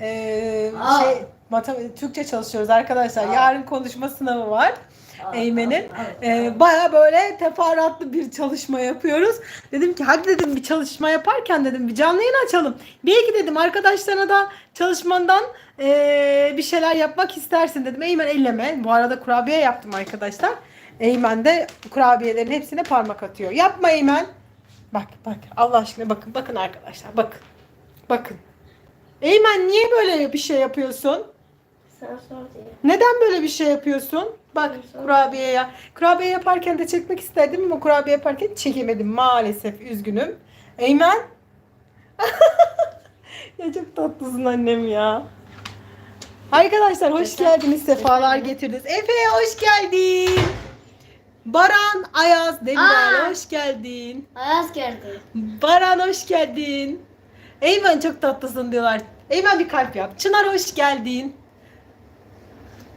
Ee, Aa. şey matem- Türkçe çalışıyoruz arkadaşlar. Aa. Yarın konuşma sınavı var. Eymen'in. Ee, Baya böyle teferruatlı bir çalışma yapıyoruz. Dedim ki hadi dedim bir çalışma yaparken dedim bir canlı yayın açalım. Belki dedim arkadaşlarına da çalışmandan ee, bir şeyler yapmak istersin dedim. Eymen elleme. Bu arada kurabiye yaptım arkadaşlar. Eymen de kurabiyelerin hepsine parmak atıyor. Yapma Eymen. Bak bak Allah aşkına bakın bakın arkadaşlar bakın. Bakın. Eymen niye böyle bir şey yapıyorsun? Sen sor diye. Neden böyle bir şey yapıyorsun? Bak kurabiye ya. Kurabiye yaparken de çekmek isterdim ama kurabiye yaparken çekemedim maalesef. Üzgünüm. Eymen. ya çok tatlısın annem ya. Arkadaşlar hoş geldiniz. Sefalar getirdiniz. Efe hoş geldin. Baran Ayaz Demirel Aa. hoş geldin. Ayaz geldi. Baran hoş geldin. Eymen çok tatlısın diyorlar. Eymen bir kalp yap. Çınar hoş geldin.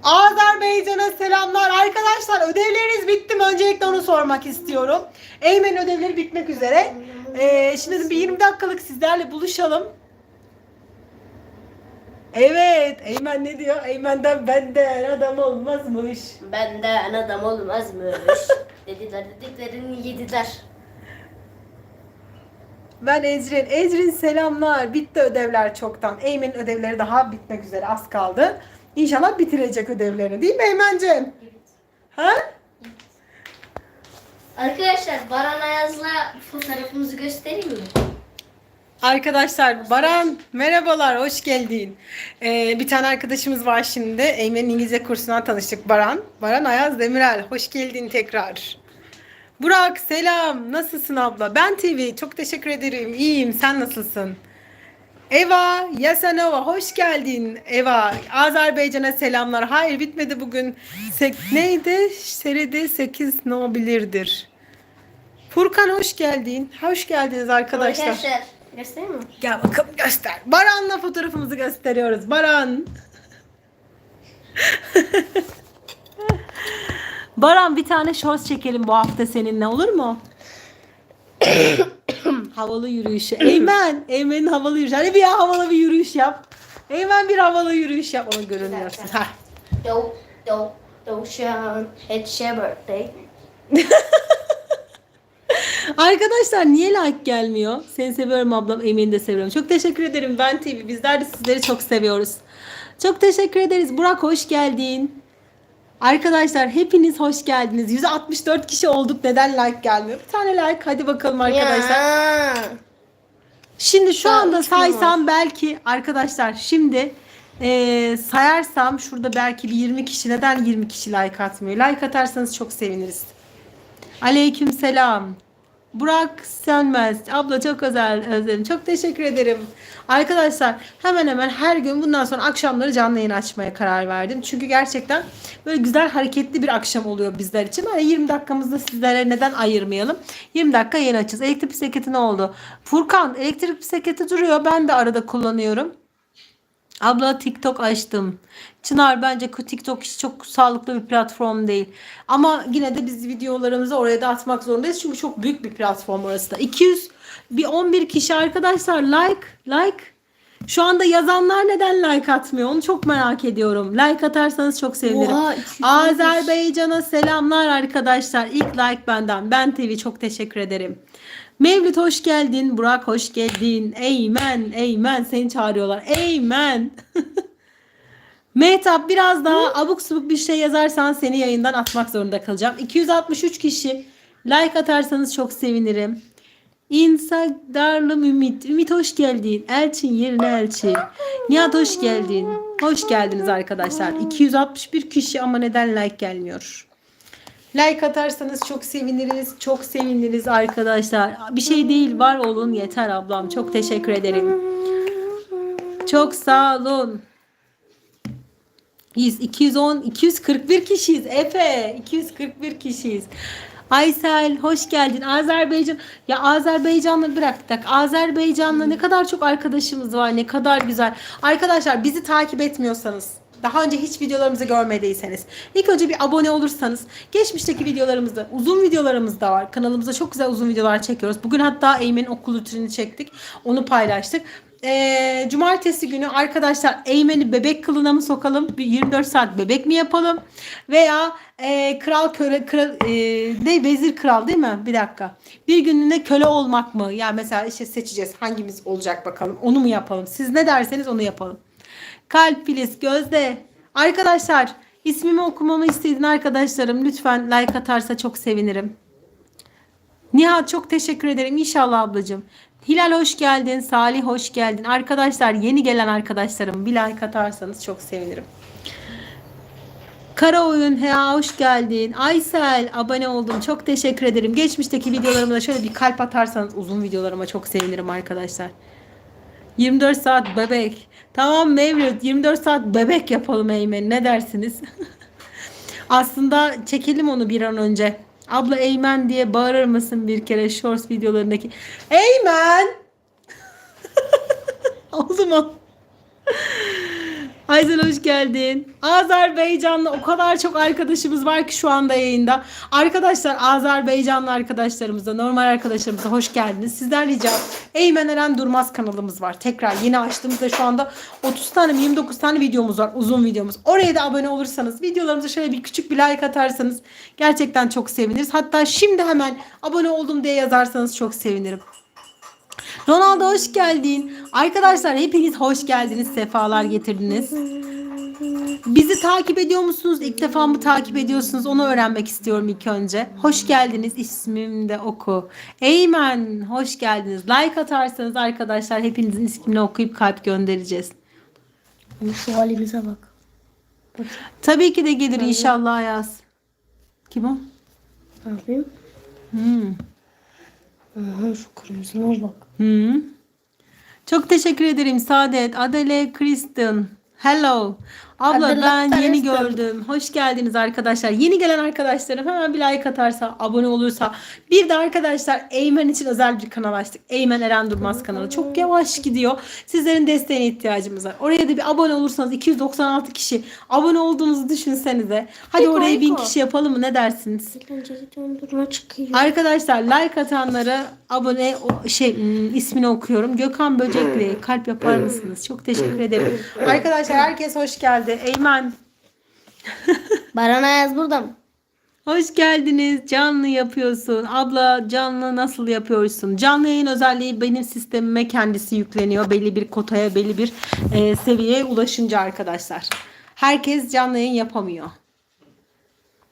Azerbaycan'a selamlar. Arkadaşlar ödevleriniz bitti mi? Öncelikle onu sormak istiyorum. Eymen ödevleri bitmek üzere. Ee, şimdi bir 20 dakikalık sizlerle buluşalım. Evet. Eymen ne diyor? Eymen'den benden adam olmazmış. Benden adam olmazmış. dediler dediklerini yediler. Ben Ecrin. Ecrin selamlar. Bitti ödevler çoktan. Eymen'in ödevleri daha bitmek üzere. Az kaldı. İnşallah bitirecek ödevlerini. Değil mi Eymen'ciğim? Ha? Arkadaşlar Baran Ayaz'la fotoğrafımızı göstereyim mi? Arkadaşlar Baran merhabalar hoş geldin. Ee, bir tane arkadaşımız var şimdi. Eymen'in İngilizce kursundan tanıştık Baran. Baran Ayaz Demirel hoş geldin tekrar. Burak selam nasılsın abla? Ben TV çok teşekkür ederim iyiyim sen nasılsın? Eva Yasanova hoş geldin Eva. Azerbaycan'a selamlar. Hayır bitmedi bugün. Sek neydi? Seride 8 ne olabilirdir? Furkan hoş geldin. Hoş geldiniz arkadaşlar. Arkadaşlar göstereyim mi? Gel bakalım göster. Baran'la fotoğrafımızı gösteriyoruz. Baran. Baran bir tane shorts çekelim bu hafta seninle olur mu? havalı yürüyüşü. Eymen. Eymen'in havalı yürüyüşü. Hadi bir ya havalı bir yürüyüş yap. Eymen bir havalı yürüyüş yap. Onu görünüyorsun. Ha. Do do do şan it's your birthday. Arkadaşlar niye like gelmiyor? Seni seviyorum ablam. Emin'i de seviyorum. Çok teşekkür ederim. Ben TV. Bizler de sizleri çok seviyoruz. Çok teşekkür ederiz. Burak hoş geldin. Arkadaşlar hepiniz hoş geldiniz. 164 kişi olduk. Neden like gelmiyor? Bir tane like. Hadi bakalım arkadaşlar. Ya. Şimdi şu Daha anda saysam belki arkadaşlar şimdi eee, sayarsam şurada belki bir 20 kişi neden 20 kişi like atmıyor? Like atarsanız çok seviniriz. Aleyküm selam. Burak Sönmez. Abla çok özel özledim. Çok teşekkür ederim. Arkadaşlar hemen hemen her gün bundan sonra akşamları canlı yayın açmaya karar verdim. Çünkü gerçekten böyle güzel hareketli bir akşam oluyor bizler için. Hani 20 dakikamızda sizlere neden ayırmayalım? 20 dakika yayın açacağız. Elektrik bisikleti ne oldu? Furkan elektrik bisikleti duruyor. Ben de arada kullanıyorum. Abla TikTok açtım. Çınar bence TikTok hiç çok sağlıklı bir platform değil. Ama yine de biz videolarımızı oraya da atmak zorundayız. Çünkü çok büyük bir platform orası da. 200 bir 11 kişi arkadaşlar like like. Şu anda yazanlar neden like atmıyor? Onu çok merak ediyorum. Like atarsanız çok sevinirim. Oha, 200 Azerbaycan'a selamlar arkadaşlar. İlk like benden. Ben TV çok teşekkür ederim. Mevlüt hoş geldin. Burak hoş geldin. Eymen, Eymen seni çağırıyorlar. Eymen. Mehtap biraz daha abuk subuk bir şey yazarsan seni yayından atmak zorunda kalacağım. 263 kişi like atarsanız çok sevinirim. İnsadarlı Ümit. Ümit hoş geldin. Elçin yerine Elçin. Nihat hoş geldin. Hoş geldiniz arkadaşlar. 261 kişi ama neden like gelmiyor? Like atarsanız çok seviniriz. Çok seviniriz arkadaşlar. Bir şey değil var olun yeter ablam. Çok teşekkür ederim. Çok sağ olun. 100, 210, 241 kişiyiz. Efe, 241 kişiyiz. Aysel hoş geldin. Azerbaycan ya Azerbaycan'la bıraktık. Azerbaycan'la ne kadar çok arkadaşımız var. Ne kadar güzel. Arkadaşlar bizi takip etmiyorsanız daha önce hiç videolarımızı görmediyseniz ilk önce bir abone olursanız geçmişteki videolarımızda uzun videolarımız da var. Kanalımızda çok güzel uzun videolar çekiyoruz. Bugün hatta Eymen'in okul rutini çektik. Onu paylaştık. E, cumartesi günü arkadaşlar Eymen'i bebek kılına mı sokalım? Bir 24 saat bebek mi yapalım? Veya e, kral köle kral e, ne vezir kral değil mi? Bir dakika. Bir günlüğüne köle olmak mı? Ya mesela işte seçeceğiz. Hangimiz olacak bakalım. Onu mu yapalım? Siz ne derseniz onu yapalım. Kalp Filiz Gözde. Arkadaşlar ismimi okumamı istediğin arkadaşlarım lütfen like atarsa çok sevinirim. Nihat çok teşekkür ederim. İnşallah ablacığım. Hilal hoş geldin. Salih hoş geldin. Arkadaşlar yeni gelen arkadaşlarım bir like atarsanız çok sevinirim. Kara oyun Hea hoş geldin. Aysel abone oldum. Çok teşekkür ederim. Geçmişteki videolarıma da şöyle bir kalp atarsanız uzun videolarıma çok sevinirim arkadaşlar. 24 saat bebek. Tamam Mevlüt 24 saat bebek yapalım Eymen. Ne dersiniz? Aslında çekelim onu bir an önce. Abla Eymen diye bağırır mısın bir kere shorts videolarındaki? Eymen! Oldu mu? Aysel hoş geldin. Azerbaycanlı o kadar çok arkadaşımız var ki şu anda yayında. Arkadaşlar Azerbaycanlı arkadaşlarımıza, normal arkadaşlarımıza hoş geldiniz. Sizden ricam Eymen Eren Durmaz kanalımız var. Tekrar yeni açtığımızda şu anda 30 tane mi 29 tane videomuz var. Uzun videomuz. Oraya da abone olursanız, videolarımıza şöyle bir küçük bir like atarsanız gerçekten çok seviniriz. Hatta şimdi hemen abone oldum diye yazarsanız çok sevinirim. Ronaldo hoş geldin. Arkadaşlar hepiniz hoş geldiniz. Sefalar getirdiniz. Bizi takip ediyor musunuz? İlk defa mı takip ediyorsunuz? Onu öğrenmek istiyorum ilk önce. Hoş geldiniz. İsmim de oku. Eymen hoş geldiniz. Like atarsanız arkadaşlar hepinizin ismini okuyup kalp göndereceğiz. Şu halimize bak. Tabii ki de gelir inşallah yaz. Kim o? Yapayım? Hmm. Aha şu kırmızıma bak. Hı. Çok teşekkür ederim Saadet. Adele Kristen. Hello. Abla Adele ben yeni Kristen. gördüm. Hoş geldiniz arkadaşlar. Yeni gelen arkadaşlarım hemen bir like atarsa, abone olursa. Bir de arkadaşlar Eymen için özel bir kanal açtık. Eymen Eren Durmaz kanalı. Çok yavaş gidiyor. Sizlerin desteğine ihtiyacımız var. Oraya da bir abone olursanız 296 kişi abone olduğunuzu düşünsenize. Hadi Peki, oraya 1000 Ayko. kişi yapalım mı? Ne dersiniz? Arkadaşlar like atanlara abone o- şey hmm, ismini okuyorum. Gökhan Böcekli kalp yapar mısınız? Çok teşekkür ederim. Arkadaşlar herkes hoş geldi. Eymen Baran Ayaz burada mı? hoş geldiniz. Canlı yapıyorsun. Abla canlı nasıl yapıyorsun? Canlı yayın özelliği benim sistemime kendisi yükleniyor. Belli bir kotaya, belli bir e, seviyeye ulaşınca arkadaşlar. Herkes canlı yayın yapamıyor.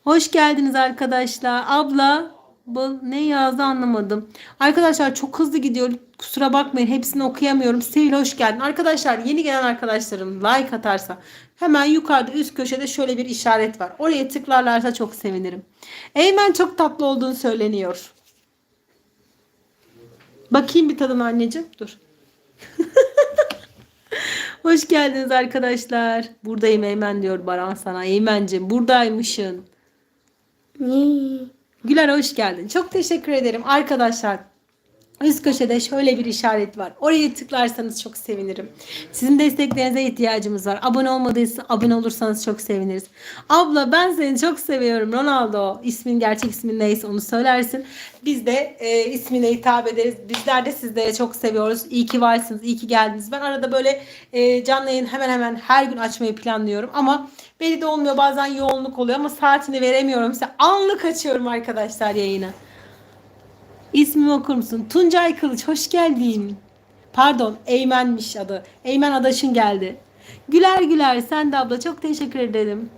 Hoş geldiniz arkadaşlar. Abla bu ne yazdı anlamadım. Arkadaşlar çok hızlı gidiyor. Kusura bakmayın hepsini okuyamıyorum. Sevil hoş geldin. Arkadaşlar yeni gelen arkadaşlarım like atarsa hemen yukarıda üst köşede şöyle bir işaret var. Oraya tıklarlarsa çok sevinirim. Eymen çok tatlı olduğunu söyleniyor. Bakayım bir tadına anneciğim. Dur. Hoş geldiniz arkadaşlar. Buradayım Eymen diyor Baran sana. Eymen'cim buradaymışsın. Güler hoş geldin. Çok teşekkür ederim arkadaşlar. Üst köşede şöyle bir işaret var. Oraya tıklarsanız çok sevinirim. Sizin desteklerinize ihtiyacımız var. Abone olmadıysa abone olursanız çok seviniriz. Abla ben seni çok seviyorum Ronaldo. İsmin gerçek ismin neyse onu söylersin. Biz de e, ismine hitap ederiz. Bizler de sizleri çok seviyoruz. İyi ki varsınız. iyi ki geldiniz. Ben arada böyle e, canlı yayın hemen hemen her gün açmayı planlıyorum. Ama belli de olmuyor. Bazen yoğunluk oluyor ama saatini veremiyorum. Size anlık açıyorum arkadaşlar yayını. İsmimi okur musun? Tuncay Kılıç hoş geldin. Pardon Eymen'miş adı. Eymen Adaşın geldi. Güler güler sen de abla çok teşekkür ederim.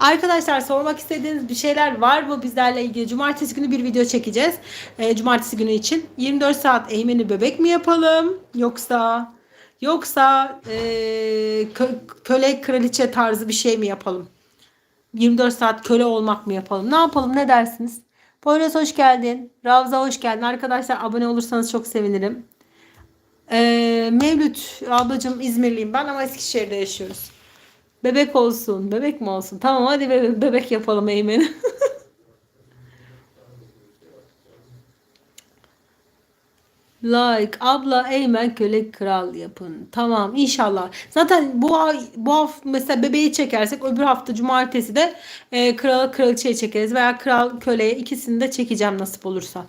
Arkadaşlar sormak istediğiniz bir şeyler var mı bizlerle ilgili? Cumartesi günü bir video çekeceğiz. Ee, cumartesi günü için. 24 saat Eymen'i bebek mi yapalım? Yoksa yoksa ee, kö- köle kraliçe tarzı bir şey mi yapalım? 24 saat köle olmak mı yapalım? Ne yapalım? Ne dersiniz? Poyraz hoş geldin. Ravza hoş geldin. Arkadaşlar abone olursanız çok sevinirim. Ee, Mevlüt ablacığım İzmirliyim ben ama Eskişehir'de yaşıyoruz. Bebek olsun. Bebek mi olsun? Tamam hadi bebek, bebek yapalım Eymen'i. Like abla Eymen köle kral yapın. Tamam inşallah. Zaten bu ay bu hafta mesela bebeği çekersek öbür hafta cumartesi de e, kral kraliçeyi çekeriz veya kral köleye ikisini de çekeceğim nasip olursa.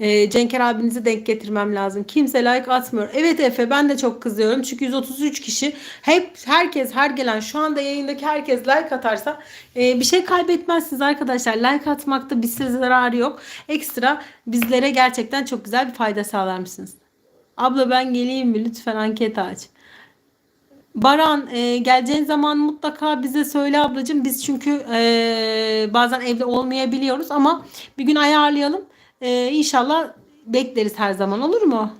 Ee, Cenker abinizi denk getirmem lazım. Kimse like atmıyor. Evet Efe ben de çok kızıyorum. Çünkü 133 kişi hep herkes her gelen şu anda yayındaki herkes like atarsa e, bir şey kaybetmezsiniz arkadaşlar. Like atmakta bir size zararı yok. Ekstra bizlere gerçekten çok güzel bir fayda sağlar mısınız? Abla ben geleyim mi? Lütfen anket aç. Baran e, geleceğin zaman mutlaka bize söyle ablacığım. Biz çünkü e, bazen evde olmayabiliyoruz ama bir gün ayarlayalım. E, inşallah bekleriz her zaman olur mu?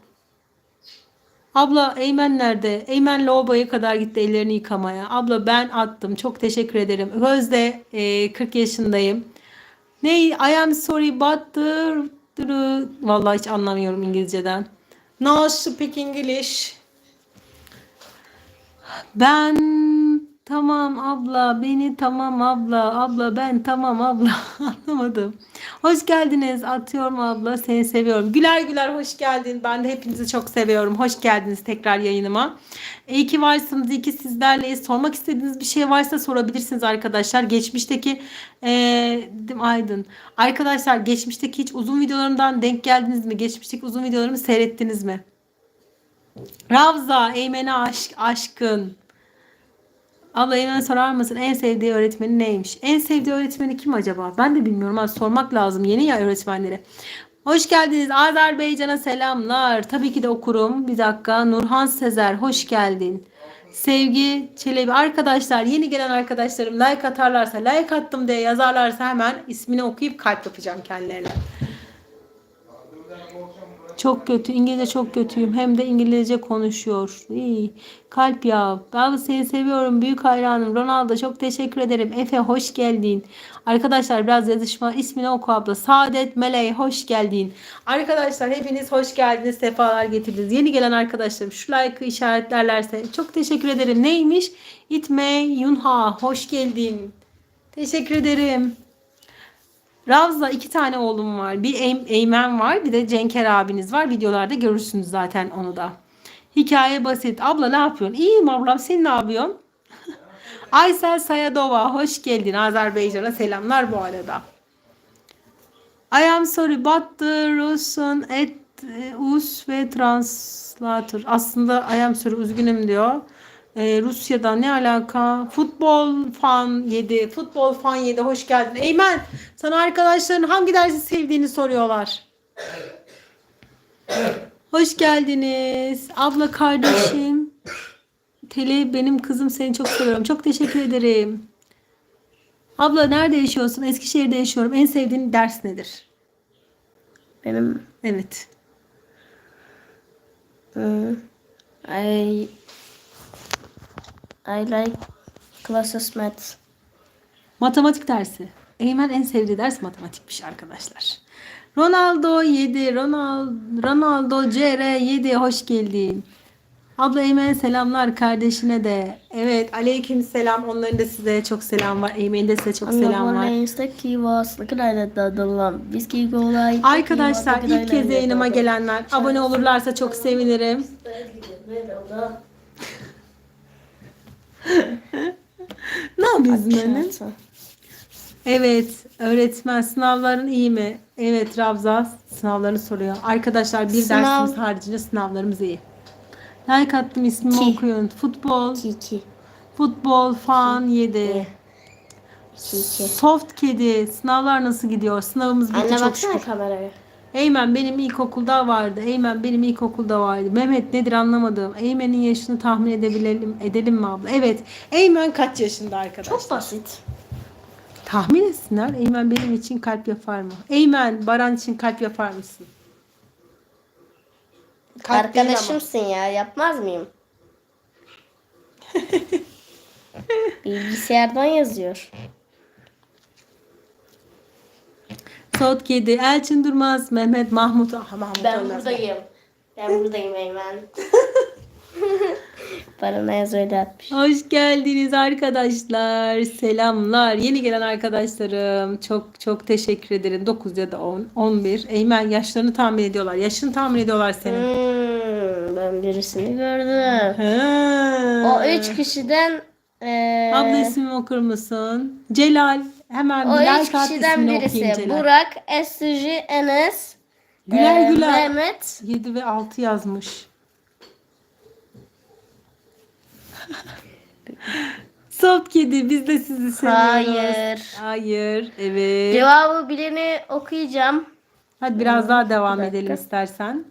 Abla Eymen nerede? Eymen lavaboya kadar gitti ellerini yıkamaya. Abla ben attım. Çok teşekkür ederim. Gözde e, 40 yaşındayım. Ne? I am sorry but the- Vallahi hiç anlamıyorum İngilizceden. No speak English. Ben tamam abla, beni tamam abla, abla ben tamam abla. Anlamadım. Hoş geldiniz. Atıyorum abla, seni seviyorum. Güler güler hoş geldin. Ben de hepinizi çok seviyorum. Hoş geldiniz tekrar yayınıma. İyi ki varsınız, iyi ki sizlerleyiz. Sormak istediğiniz bir şey varsa sorabilirsiniz arkadaşlar. Geçmişteki mi Aydın. Arkadaşlar geçmişteki hiç uzun videolarımdan denk geldiniz mi? Geçmişteki uzun videolarımı seyrettiniz mi? Ravza, Eymen'e aşk, aşkın. Abla Eymen'e sorar mısın? En sevdiği öğretmeni neymiş? En sevdiği öğretmeni kim acaba? Ben de bilmiyorum. Abi, sormak lazım yeni ya öğretmenlere. Hoş geldiniz. Azerbaycan'a selamlar. Tabii ki de okurum. Bir dakika. Nurhan Sezer hoş geldin. Sevgi Çelebi. Arkadaşlar yeni gelen arkadaşlarım like atarlarsa like attım diye yazarlarsa hemen ismini okuyup kalp yapacağım kendilerine. Çok kötü. İngilizce çok kötüyüm. Hem de İngilizce konuşuyor. İyi. Kalp ya. Ben seni seviyorum. Büyük hayranım. Ronaldo çok teşekkür ederim. Efe hoş geldin. Arkadaşlar biraz yazışma. ismini oku abla. Saadet Meley hoş geldin. Arkadaşlar hepiniz hoş geldiniz. Sefalar getirdiniz. Yeni gelen arkadaşlarım şu like'ı işaretlerlerse çok teşekkür ederim. Neymiş? İtme Yunha hoş geldin. Teşekkür ederim. Ravza iki tane oğlum var. Bir Eym- Eymen var bir de Cenker abiniz var. Videolarda görürsünüz zaten onu da. Hikaye basit. Abla ne yapıyorsun? İyiyim ablam. Sen ne yapıyorsun? Aysel Sayadova. Hoş geldin. Azerbaycan'a selamlar bu arada. I am sorry but the Russian at us ve translator. Aslında I am sorry üzgünüm diyor. Ee, Rusya'da ne alaka? Futbol fan 7. Futbol fan 7 hoş geldin. Eymen sana arkadaşların hangi dersi sevdiğini soruyorlar. Hoş geldiniz. Abla kardeşim. Tele benim kızım seni çok seviyorum. Çok teşekkür ederim. Abla nerede yaşıyorsun? Eskişehir'de yaşıyorum. En sevdiğin ders nedir? Benim Evet. hmm, I I like classes maths. Matematik dersi. Eymen en sevdiği ders matematikmiş arkadaşlar. Ronaldo 7. Ronaldo, Ronaldo CR 7. Hoş geldin. Abla Eymen selamlar kardeşine de. Evet aleyküm selam. Onların da size çok selam var. Eymen'in de size çok selam var. Arkadaşlar ilk kez yayınıma gelenler abone olurlarsa çok sevinirim. Ne yapıyorsun annem? Evet, öğretmen sınavların iyi mi? Evet, Ravza sınavlarını soruyor. Arkadaşlar bir Sınav- dersimiz haricinde sınavlarımız iyi. Like attım ismimi İki. okuyun. Futbol, Kiki. futbol fan 7. Kiki. Soft kedi. Sınavlar nasıl gidiyor? Sınavımız bitti Anne çok baksana şükür. kameraya. Eymen benim ilkokulda vardı. Eymen benim ilkokulda vardı. Mehmet nedir anlamadım. Eymen'in yaşını tahmin edebilelim edelim mi abla? Evet. Eymen kaç yaşında arkadaşlar? Çok basit. Tahmin etsinler. Eymen benim için kalp yapar mı? Eymen Baran için kalp yapar mısın? Kalp. Arkadaşımsın ya yapmaz mıyım? Bilgisayardan yazıyor. Soğut kedi. Elçin Durmaz. Mehmet Mahmut. Ah, Mahmut Ben Ölmez. buradayım. Ben buradayım Eymen. Bana yaz öyle atmış. Hoş geldiniz arkadaşlar. Selamlar. Yeni gelen arkadaşlarım. Çok çok teşekkür ederim. 9 ya da 10, 11. Eymen yaşlarını tahmin ediyorlar. Yaşını tahmin ediyorlar senin. Hmm, ben birisini gördüm. Ha. O üç kişiden eee, Abla ismimi okur musun? Celal. Hemen o bir üç kişiden birisi okuyayım Celal. Burak, Esüji, Enes, Güler Ee, Güler. Mehmet. 7 ve 6 yazmış. Soft kedi biz de sizi seviyoruz. Hayır. Hayır. Evet. Cevabı bileni okuyacağım. Hadi biraz daha devam Bir dakika. edelim istersen.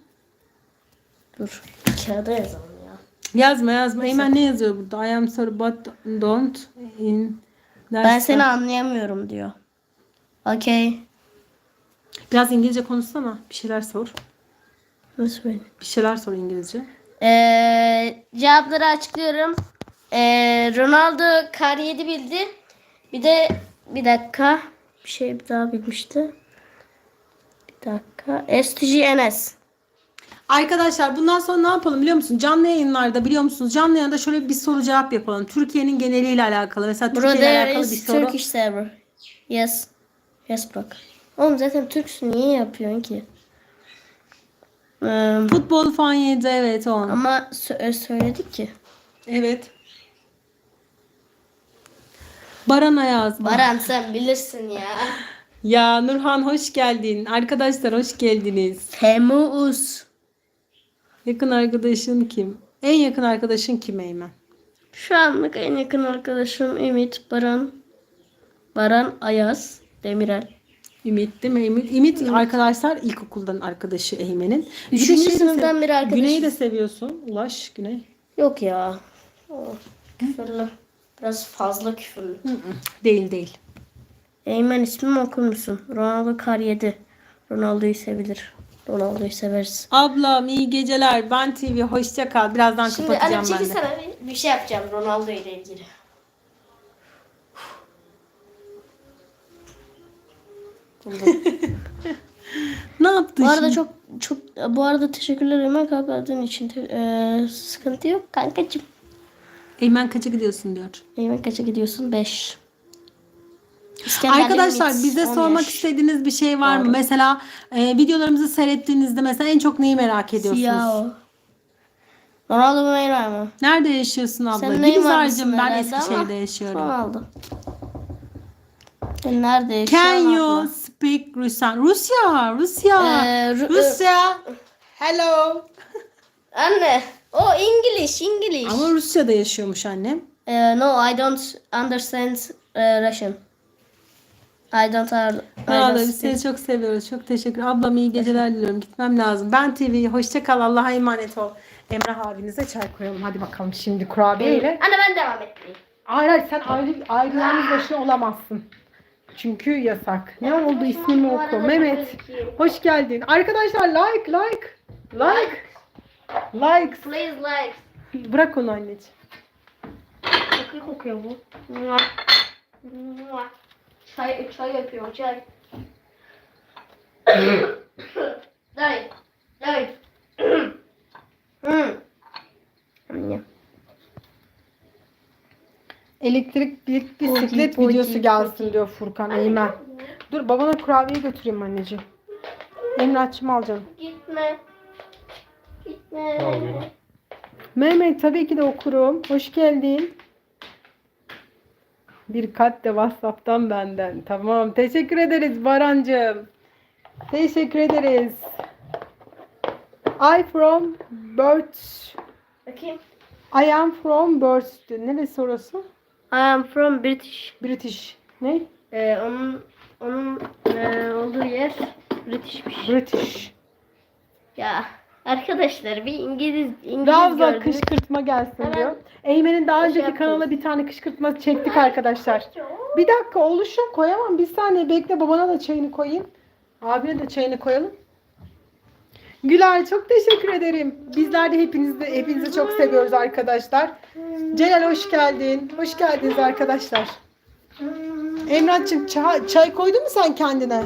Dur. Kağıda yazalım ya. Yazma yazma. Eymen ne yazıyor burada? I am sorry but don't in Ben seni anlayamıyorum diyor. Okey. Biraz İngilizce konuşsana. Bir şeyler sor. Nasıl böyle? Bir şeyler sor İngilizce. Ee, cevapları açıklıyorum. Ee, Ronaldo kar 7 bildi. Bir de bir dakika. Bir şey daha bilmişti. Bir dakika. STGNS. Arkadaşlar bundan sonra ne yapalım biliyor musun? Canlı yayınlarda biliyor musunuz? Canlı yayında şöyle bir soru cevap yapalım. Türkiye'nin geneliyle alakalı. Mesela Türkiye ile Brother alakalı bir is soru. Turkish server. Yes. Yes bak. Oğlum zaten Türksün niye yapıyorsun ki? Ee, Futbol fan yedi evet o. ama sö- söyledik ki. Evet. Baran'a yazma. Baran sen bilirsin ya. Ya Nurhan hoş geldin. Arkadaşlar hoş geldiniz. Temmuz. Yakın arkadaşın kim? En yakın arkadaşın kim Eymen? Şu anlık en yakın arkadaşım Ümit, Baran, Baran Ayaz, Demirel. Ümit değil mi? Ümit, Ümit arkadaşlar ilkokuldan arkadaşı Eymen'in. Üçüncü sınıftan beri arkadaşız. Güney'i de seviyorsun. Ulaş Güney. Yok ya. O, küfürlü. Biraz fazla küfürlü. Hı hı, Değil değil. Eymen ismimi okur musun? Ronaldo kar yedi. Ronaldo'yu sevilir. Ronaldo'yu severiz. Ablam iyi geceler. Ben TV hoşça kal. Birazdan Şimdi kapatacağım ben de. çekilsene bir, bir şey yapacağım Ronaldo ile ilgili. Ne yaptın Bu arada şimdi? çok çok bu arada teşekkürler Eymen kapattığın için. Te- eee, sıkıntı yok kankacığım. Eymen kaça gidiyorsun diyor. Eymen kaça gidiyorsun? 5. Arkadaşlar bize sormak istediğiniz bir şey var mı? Doğru. Mesela e, videolarımızı seyrettiğinizde mesela en çok neyi merak ediyorsunuz? Siyah o. Ronaldo mu Neymar mı? Nerede yaşıyorsun abla? Sen Gülizar'cığım ben herhalde Eskişehir'de ama yaşıyorum. Ronaldo. Sen nerede Can yaşıyorsun you abla? speak Russian? Rusya, Rusya. Ee, Ru- Rusya. Hello. Anne. O English, English. Ama Rusya'da yaşıyormuş annem. Ee, no, I don't understand uh, Russian. I don't, I Valla don't biz seni speak. çok seviyoruz. Çok teşekkür Ablam iyi geceler diliyorum. Gitmem lazım. Ben TV. Hoşça kal. Allah'a emanet ol. Emrah abinize çay koyalım. Hadi bakalım şimdi kurabiyeyle. Anne ben devam etmeyeyim. Hayır hayır sen ayrı, ayrı yalnız başına olamazsın. Çünkü yasak. Ne oldu ismimi oku. Mehmet. Hoş geldin. Arkadaşlar like like. Like. Like. Please like. Bırak onu anneciğim. Çok iyi kokuyor bu. Mua. Mua. Çay, çay yapıyor çay. Dayı. Dayı. Anne. Elektrik bir bisiklet Poki, videosu poki, gelsin diyor Furkan Eymen. Dur babana kurabiye götüreyim anneciğim. Emrah'cığım al canım. Gitme. Gitme. Mehmet tabii ki de okurum. Hoş geldin. Bir kat de WhatsApp'tan benden. Tamam. Teşekkür ederiz Barancığım. Teşekkür ederiz. I from Birch. Bakayım. I am from Birch. Neresi orası? I am from British. British. Ne? Ee, onun onun e, olduğu yer British'miş. British. Ya arkadaşlar bir İngiliz İngiliz Ravza gördünüz. kışkırtma gelsin Hemen diyor. Eymen'in daha şey önceki yaptınız. kanalına bir tane kışkırtma çektik arkadaşlar. Bir dakika oluşum koyamam. Bir saniye bekle babana da çayını koyayım. Abine de çayını koyalım. Gülay çok teşekkür ederim. Bizler de hepinizi hepinizi çok seviyoruz arkadaşlar. Celal hoş geldin. Hoş geldiniz arkadaşlar. Emrah'cığım çay, çay koydun mu sen kendine?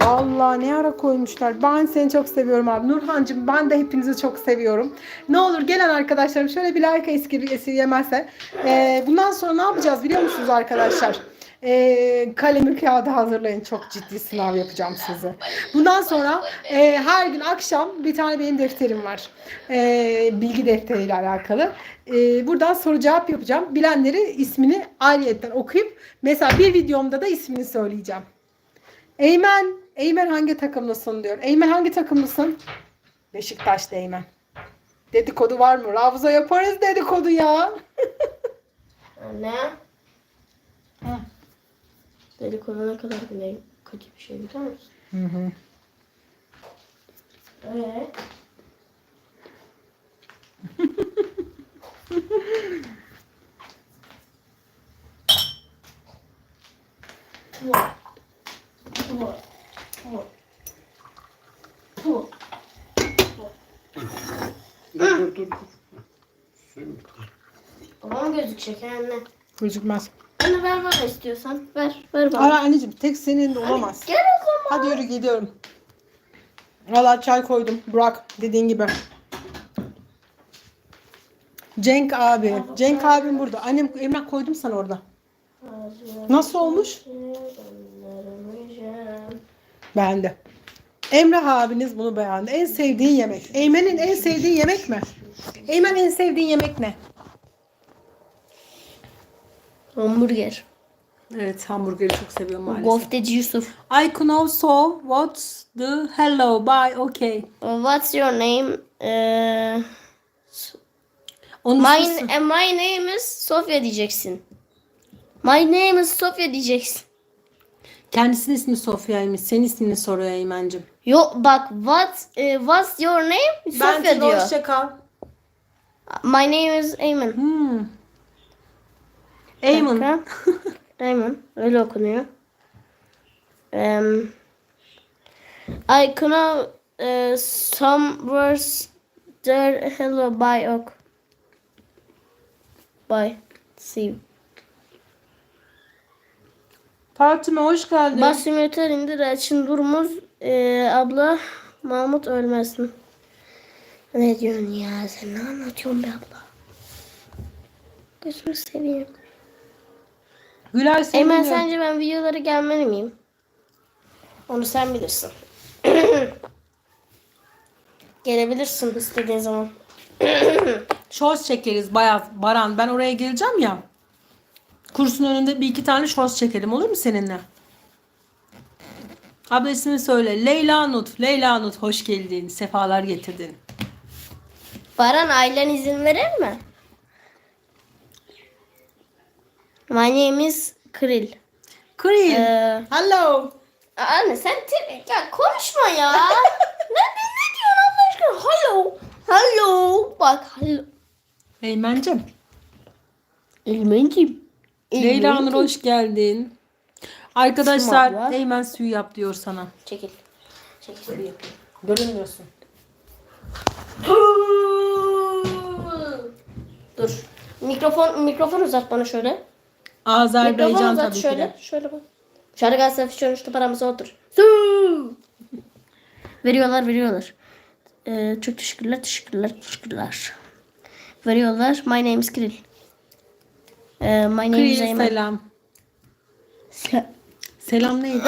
Allah ne ara koymuşlar. Ben seni çok seviyorum abi. Nurhancığım ben de hepinizi çok seviyorum. Ne olur gelen arkadaşlarım şöyle bir like esirgemezse. Ee, bundan sonra ne yapacağız biliyor musunuz arkadaşlar? Ee, kalemi kağıdı hazırlayın. Çok ciddi sınav yapacağım size. Bundan sonra e, her gün akşam bir tane benim defterim var. Ee, bilgi defteriyle alakalı. Ee, buradan soru cevap yapacağım. Bilenleri ismini ayrıyetten okuyup mesela bir videomda da ismini söyleyeceğim. Eymen. Eymen hangi takımlısın diyor. Eymen hangi takımlısın? Beşiktaş'ta Eymen. Dedikodu var mı? Ravza yaparız dedikodu ya. Anne. Hı. Dedikodu ne kadar bile kötü bir şey biliyor musun? Hı hı. Evet. Dur dur dur. Suyum bitti. Babam gözükecek anne. Gözükmez. Anne ver bana istiyorsan. Ver. Ver bana. Ara anneciğim tek senin de olamaz. Gel o zaman. Hadi yürü gidiyorum. Valla çay koydum. Burak dediğin gibi. Cenk abi. Cenk abim burada. Annem emlak koydum sana orada. Nasıl olmuş? Beğendi. Emrah abiniz bunu beğendi. En sevdiğin yemek. Eymen'in en sevdiği yemek mi? Eymen en sevdiğin yemek ne? Hamburger. Evet hamburgeri çok seviyorum maalesef. Gofteci Yusuf. I can also what's the hello bye okay. What's your name? Ee, Onun my, eh, my name is Sofia diyeceksin. My name is Sofia diyeceksin. Kendisinin ismi Sofya'ymış. Senin ismini soruyor Eymen'cim. Yo bak what eh, what's your name? Sofia diyor. hoşça kal. My name is Ayman. Hmm. Eymen. Ayman. Öyle okunuyor. Um, I know uh, some words there. Hello, bye, ok. Bye. See you. Partime hoş geldin. Bas simülatör indir. Elçin Durmuz. Ee, abla Mahmut ölmesin. Ne diyorsun ya? Sen ne anlatıyorsun be abla? Gözünü seveyim. Güler seni Eymen sence ben videolara gelmeli miyim? Onu sen bilirsin. Gelebilirsin istediğin zaman. Shorts çekeriz bayağı Baran. Ben oraya geleceğim ya. Kursun önünde bir iki tane shorts çekelim olur mu seninle? Abla ismini söyle. Leyla Nut. Leyla Nut hoş geldin. Sefalar getirdin. Baran ailen izin verir mi? My name is Kril. Kril. Ee, Hello. anne sen te- ya konuşma ya. ne, ne, ne diyorsun Allah aşkına? Hello. Hello. Bak hello. Eymen'cim. Leyla Nur hoş geldin. Arkadaşlar Kim abla? Eymen suyu yap diyor sana. Çekil. Çekil. Suyu. Görünmüyorsun. Dur. Mikrofon mikrofon uzat bana şöyle. Mikrofon Azerbaycan uzat tabii ki şöyle. de. Şöyle bak. Şöyle gelse şu işte paramıza otur. Su! Veriyorlar veriyorlar. Ee, çok teşekkürler teşekkürler teşekkürler. Veriyorlar. My name is Kiril. Ee, my name is Eymen. selam. Selam neydi?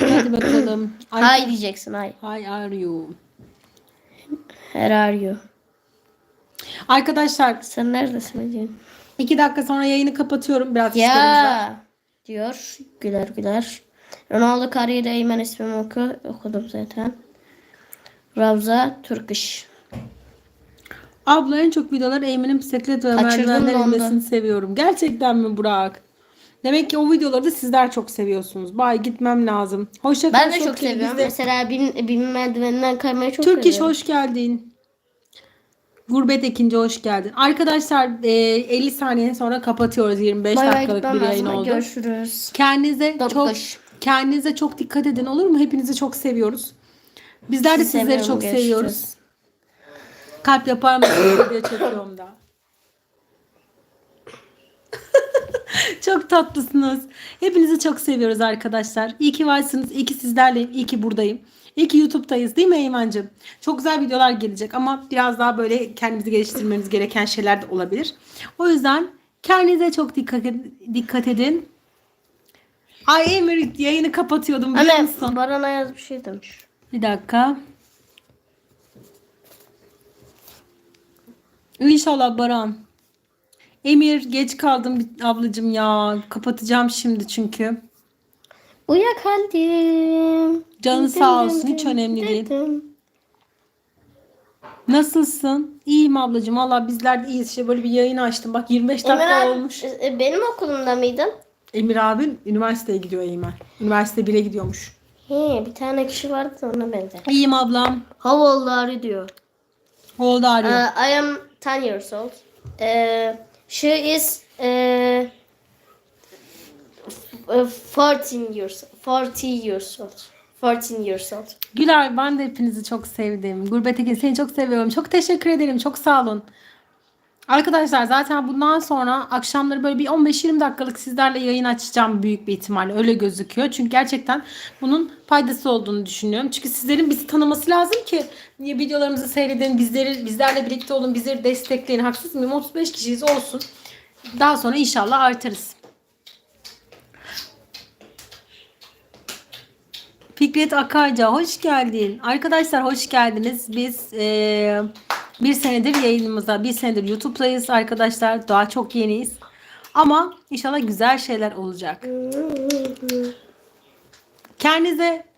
Hadi bakalım. Ay, Hi diyeceksin hi. How are you? Where are you? Arkadaşlar Sen neredesin Ece'nin? iki dakika sonra yayını kapatıyorum. Biraz. Ya diyor. Güler güler. Ronaldo kariyeri Eymen ismimi oku. Okudum zaten. Ravza Turkish. Abla en çok videolar Eymen'in bisiklet ve merdivenler inmesini seviyorum. Gerçekten mi Burak? Demek ki o videoları da sizler çok seviyorsunuz. Bay gitmem lazım. Hoşça kal. Ben de çok Sophie. seviyorum. Biz de- Mesela bin, bin merdiveninden kaymayı çok Türk iş seviyorum. hoş geldin. Gurbet ikinci hoş geldin. Arkadaşlar e, 50 saniye sonra kapatıyoruz. 25 Bay bay dakikalık gitmem bir yayın lazım. oldu. Görüşürüz. Kendinize Dört çok kendinize çok dikkat edin olur mu? Hepinizi çok seviyoruz. Bizler de Sizi sizleri seviyorum, çok görüşürüz. seviyoruz. Kalp yapar mısınız diye çekiyorum da. çok tatlısınız. Hepinizi çok seviyoruz arkadaşlar. İyi ki varsınız. İyi ki sizlerleyim. İyi ki buradayım. İyi ki YouTube'dayız değil mi Eymen'cim? Çok güzel videolar gelecek ama biraz daha böyle kendimizi geliştirmemiz gereken şeyler de olabilir. O yüzden kendinize çok dikkat, dikkat edin. Ay Emir yayını kapatıyordum biliyor Anne musun? Baran'a yaz bir şey demiş. Bir dakika. İnşallah Baran. Emir geç kaldım ablacığım ya. Kapatacağım şimdi çünkü. Uyuyakaldım. Canın sağ olsun, hiç önemli değil. Nasılsın? İyiyim ablacığım. Valla bizler de iyiyiz. İşte böyle bir yayın açtım. Bak 25 Emir dakika abi, olmuş. e, benim okulumda mıydın? Emir abin üniversiteye gidiyor Eymen. Üniversite 1'e gidiyormuş. He, bir tane kişi vardı da ona benzer. İyiyim ablam. How old are you diyor. Oldu arıyor. Uh, I am 10 years old. Uh, she is uh, f- uh, 14 years 40 years old. 14 years old. Güler ben de hepinizi çok sevdim. Gurbet Ege seni çok seviyorum. Çok teşekkür ederim. Çok sağ olun. Arkadaşlar zaten bundan sonra akşamları böyle bir 15-20 dakikalık sizlerle yayın açacağım büyük bir ihtimalle. Öyle gözüküyor. Çünkü gerçekten bunun faydası olduğunu düşünüyorum. Çünkü sizlerin bizi tanıması lazım ki videolarımızı seyredin, bizleri bizlerle birlikte olun, bizleri destekleyin. Haksız mıyım? 35 kişiyiz olsun. Daha sonra inşallah artarız. Fikret Akayca hoş geldin. Arkadaşlar hoş geldiniz. Biz eee, bir senedir yayınımıza, bir senedir YouTube'dayız arkadaşlar. Daha çok yeniyiz. Ama inşallah güzel şeyler olacak. Kendinize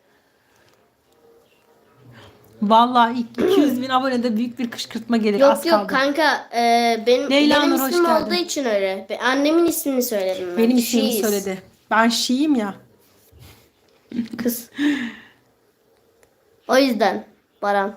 Vallahi ilk 200 bin abonede büyük bir kışkırtma gelir. Az Yok yok kaldı. kanka e, benim, Leyla benim Nur, hoş ismim geldin. olduğu için öyle. Be- Annemin ismini söyledim ben. Benim ismimi is. söyledi. Ben Şiiyim ya. Kız. O yüzden Baran.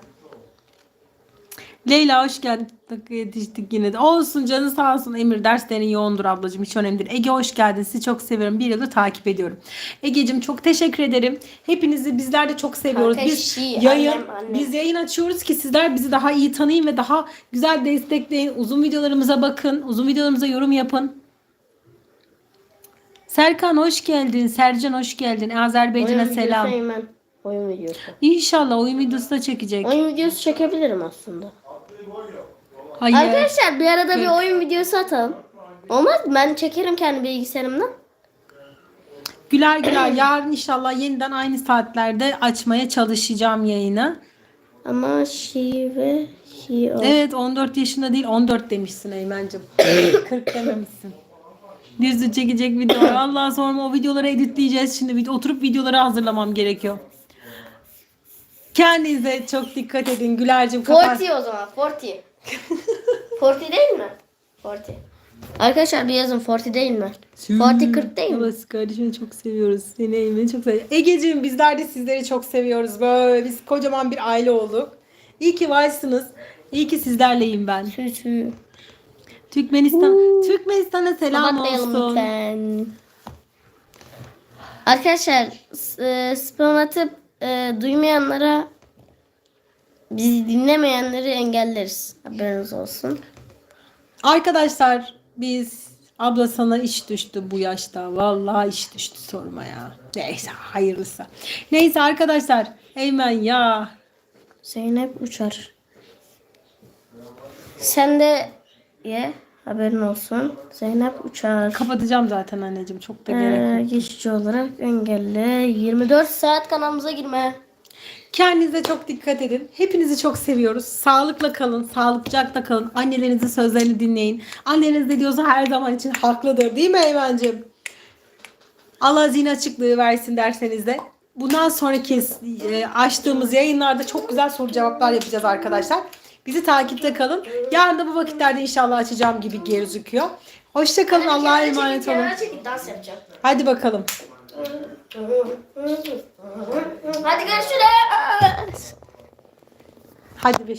Leyla hoş geldin. Yetiştik yine de. Olsun canı sağ olsun Emir. Derslerin yoğundur ablacığım. Hiç önemli değil. Ege hoş geldin. Sizi çok seviyorum. Bir yıldır takip ediyorum. Ege'cim çok teşekkür ederim. Hepinizi bizler de çok seviyoruz. Kanka, Biz şi, yayın annem, annem. biz yayın açıyoruz ki sizler bizi daha iyi tanıyın ve daha güzel destekleyin. Uzun videolarımıza bakın. Uzun videolarımıza yorum yapın. Serkan hoş geldin. Sercan hoş geldin. Azerbaycan'a selam. Oyun videosu. İnşallah oyun videosu da çekecek. Oyun videosu çekebilirim aslında. Hayır. Arkadaşlar bir arada bir oyun videosu atalım. Olmaz mı? Ben çekerim kendi bilgisayarımdan. Güler güler yarın inşallah yeniden aynı saatlerde açmaya çalışacağım yayını. Ama she ve he o. Evet 14 yaşında değil 14 demişsin Eymen'cim. 40 dememişsin. Düzü çekecek videolar. Allah sonra o videoları editleyeceğiz. Şimdi oturup videoları hazırlamam gerekiyor. Kendinize çok dikkat edin. Güler'cim kapat. 40 o zaman 40. 40 değil mi? 40. Arkadaşlar bir yazın 40 değil mi? 40 40 değil mi? Babası kardeşimi çok seviyoruz. Seni Eymen'i çok seviyoruz. Egeciğim bizler de sizleri çok seviyoruz. Böyle biz kocaman bir aile olduk. İyi ki varsınız. İyi ki sizlerleyim ben. Türkmenistan Türkmenistan'a selam Kapatmayalım olsun. lütfen. Arkadaşlar e, spam atıp e, duymayanlara bizi dinlemeyenleri engelleriz. Haberiniz olsun. Arkadaşlar biz abla sana iş düştü bu yaşta. Vallahi iş düştü sorma ya. Neyse hayırlısı. Neyse arkadaşlar Eymen ya. Zeynep uçar. Sen de ye haberin olsun. Zeynep uçar. Kapatacağım zaten anneciğim çok da gerek yok. Ee, geçici olarak engelle 24 saat kanalımıza girme. Kendinize çok dikkat edin. Hepinizi çok seviyoruz. Sağlıkla kalın, sağlıkçakla kalın. Annelerinizin sözlerini dinleyin. Anneniz ne diyorsa her zaman için haklıdır değil mi Eymen'cim? Allah zihin açıklığı versin derseniz de. Bundan sonraki e, açtığımız yayınlarda çok güzel soru cevaplar yapacağız arkadaşlar. Bizi takipte kalın. Yarın da bu vakitlerde inşallah açacağım gibi gözüküyor. Hoşça kalın. Allah'a emanet olun. Hadi bakalım. Hadi görüşürüz. Hadi bir